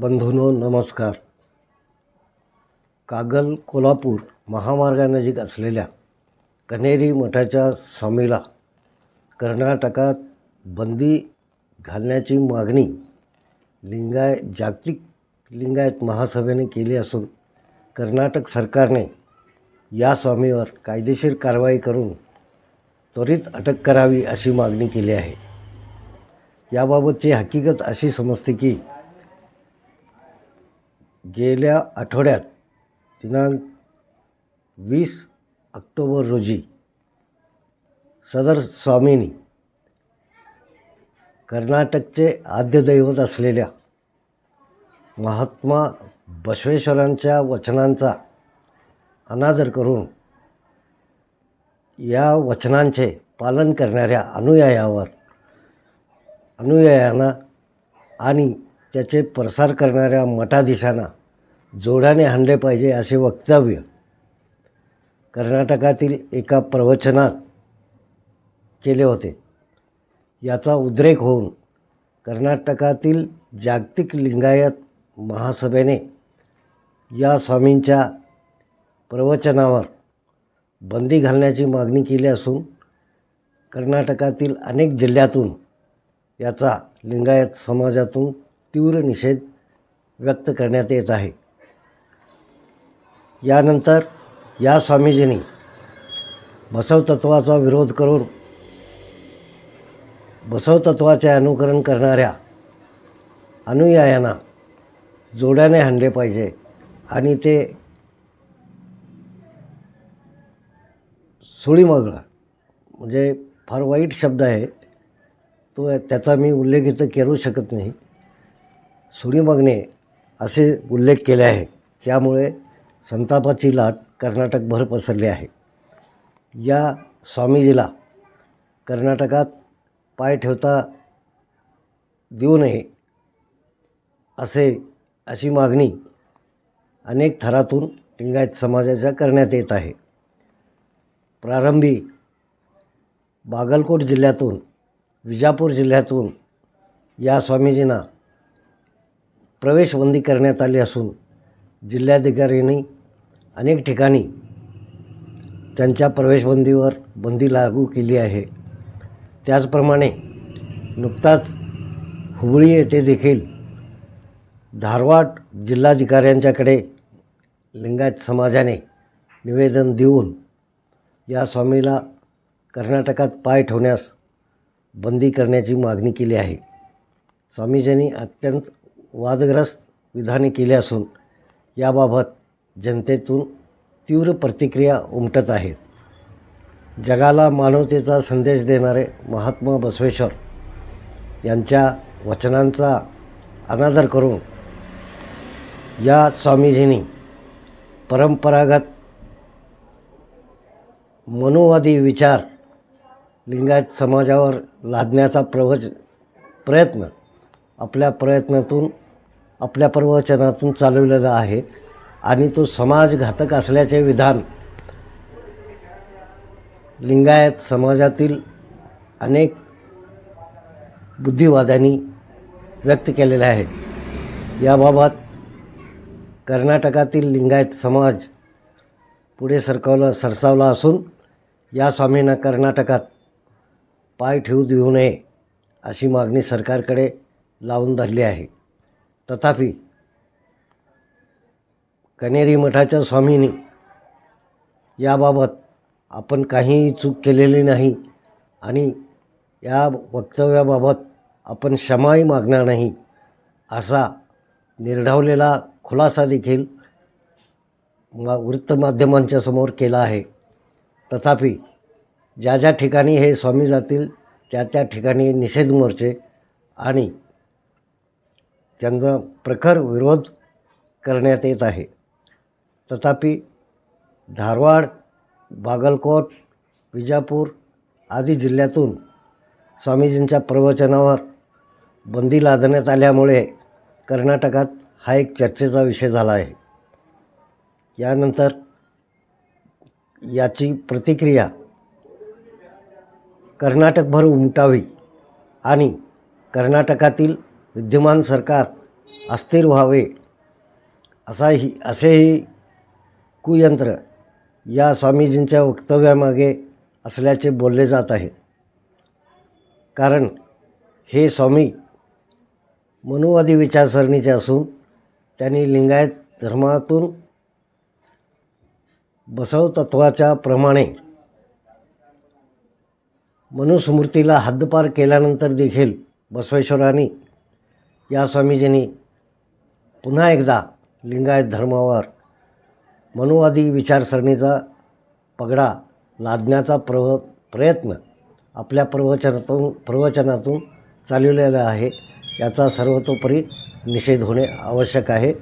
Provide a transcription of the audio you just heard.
बंधूनो नमस्कार. कागल कोल्हापूर महामार्गानजीक असलेल्या कन्हेरी मठाच्या स्वामीला कर्नाटकात बंदी घालण्याची मागणी लिंगाय जागतिक लिंगायत महासभेने केली असून कर्नाटक सरकारने या स्वामीवर कायदेशीर कारवाई करून त्वरित अटक करावी अशी मागणी केली आहे. याबाबतची हकीकत अशी समजते की गेल्या आठवड्यात दिनांक वीस ऑक्टोबर रोजी सदर स्वामींनी कर्नाटकचे आद्यदैवत असलेल्या महात्मा बसवेश्वरांच्या वचनांचा अनादर करून या वचनांचे पालन करणाऱ्या अनुयायावर अनुयायांना आणि त्याचे प्रसार करणाऱ्या मठाधीशांना जोड्याने हाणले पाहिजे असे वक्तव्य कर्नाटकातील एका प्रवचनात केले होते. याचा उद्रेक होऊन कर्नाटकातील जागतिक लिंगायत महासभेने या स्वामींच्या प्रवचनावर बंदी घालण्याची मागणी केली असून कर्नाटकातील अनेक जिल्ह्यातून याचा लिंगायत समाजातून तीव्र निषेध व्यक्त करण्यात येत आहे. यानंतर या स्वामीजींनी बसवतत्वाचा विरोध करून बसवतत्वाचे अनुकरण करणाऱ्या अनुयायांना जोड्याने हाणले पाहिजे आणि ते सुळीमागळा म्हणजे फार वाईट शब्द आहे. तो त्याचा मी उल्लेख इथं करू शकत नाही. सुडी मागणे असे उल्लेख केले आहेत. त्यामुळे संतापाची लाट कर्नाटकभर पसरली आहे. या स्वामीजीला कर्नाटकात पाय ठेवता देऊ नये असे अशी मागणी अनेक थरातून लिंगायत समाजाच्या करण्यात येत आहे. प्रारंभी बागलकोट जिल्ह्यातून विजापूर जिल्ह्यातून या स्वामीजींना प्रवेशबंदी करण्यात आली असून जिल्हाधिकाऱ्यांनी अनेक ठिकाणी त्यांच्या प्रवेशबंदीवर बंदी लागू केली आहे. त्याचप्रमाणे नुकताच हुबळी येथे देखील धारवाड जिल्हाधिकाऱ्यांच्याकडे लिंगायत समाजाने निवेदन देऊन या स्वामीला कर्नाटकात पाय ठेवण्यास बंदी करण्याची मागणी केली आहे. स्वामीजींनी अत्यंत वादग्रस्त विधाने केली असून याबाबत जनतेतून तीव्र प्रतिक्रिया उमटत आहेत. जगाला मानवतेचा संदेश देणारे महात्मा बसवेश्वर यांच्या वचनांचा अनादर करून या स्वामीजींनी परंपरागत मनोवादी विचार लिंगायत समाजावर लादण्याचा प्रवच प्रयत्न आपल्या प्रयत्नातून आपल्या प्रवचनातून चालवलेला आहे आणि तो समाजघातक असल्याचे विधान लिंगायत समाजातील अनेक बुद्धिवाद्यांनी व्यक्त केलेले आहेत. याबाबत कर्नाटकातील लिंगायत समाज पुढे सरकावला सरसावला असून या स्वामींना कर्नाटकात पाय ठेवू देऊ नये अशी मागणी सरकारकडे लावून धरली आहे. तथापि कनेरी मठाच्या स्वामींनी याबाबत आपण काहीही चूक केलेली नाही आणि या वक्तव्याबाबत आपण क्षमाही मागणार नाही असा निर्ढावलेला खुलासा देखील मा वृत्तमाध्यमांच्या समोर केला आहे. तथापि ज्या ज्या ठिकाणी हे स्वामी जातील त्या त्या ठिकाणी निषेध मोर्चे आणि त्यांचा प्रखर विरोध करण्यात येत आहे. तथापि धारवाड बागलकोट विजापूर आदी जिल्ह्यातून स्वामीजींच्या प्रवचनावर बंदी लादण्यात आल्यामुळे कर्नाटकात हा एक चर्चेचा विषय झाला आहे. यानंतर याची प्रतिक्रिया कर्नाटकभर उमटावी आणि कर्नाटकातील विद्यमान सरकार अस्थिर व्हावे असाही असेही कुयंत्र या स्वामीजींच्या वक्तव्यामागे असल्याचे बोलले जात आहे. कारण हे स्वामी मनुवादी विचारसरणीचे असून त्यांनी लिंगायत धर्मातून बसवतत्वाच्या प्रमाणे मनुस्मृतीला हद्दपार केल्यानंतर देखील बसवेश्वरांनी या स्वामीजींनी पुन्हा एकदा लिंगायत धर्मावर मनुवादी विचारसरणीचा पगडा लादण्याचा प्रव प्रयत्न आपल्या प्रवचनातून प्रवचनातून चालवलेला आहे. याचा सर्वतोपरी निषेध होणे आवश्यक आहे.